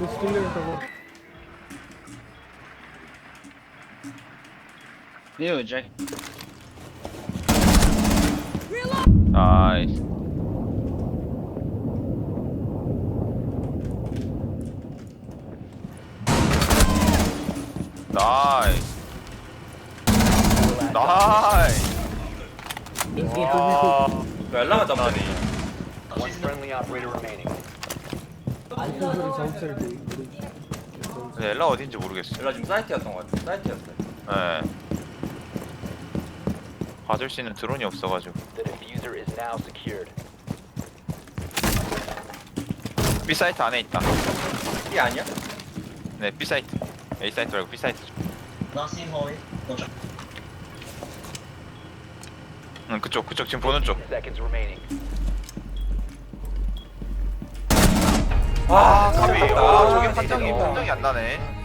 You olacak? Nice. Nice. Nice. Wow. Well, I love it, One friendly operator remaining. 근데 엘라 어딘지 모르겠어. 연락 지금 사이트였던 것 같아. 사이트였어요. 예 봐줄 수 있는 드론이 없어가지고. The diffuser is now secured. B 사이트 안에 있다. 이게 아니야? 네 B 사이트. A 사이트 말고 B 사이트 응 그쪽 그쪽 지금 보는 쪽. Seconds remaining. 아, 카비. 아, 아, 저게 판정이 판정이 안 나네.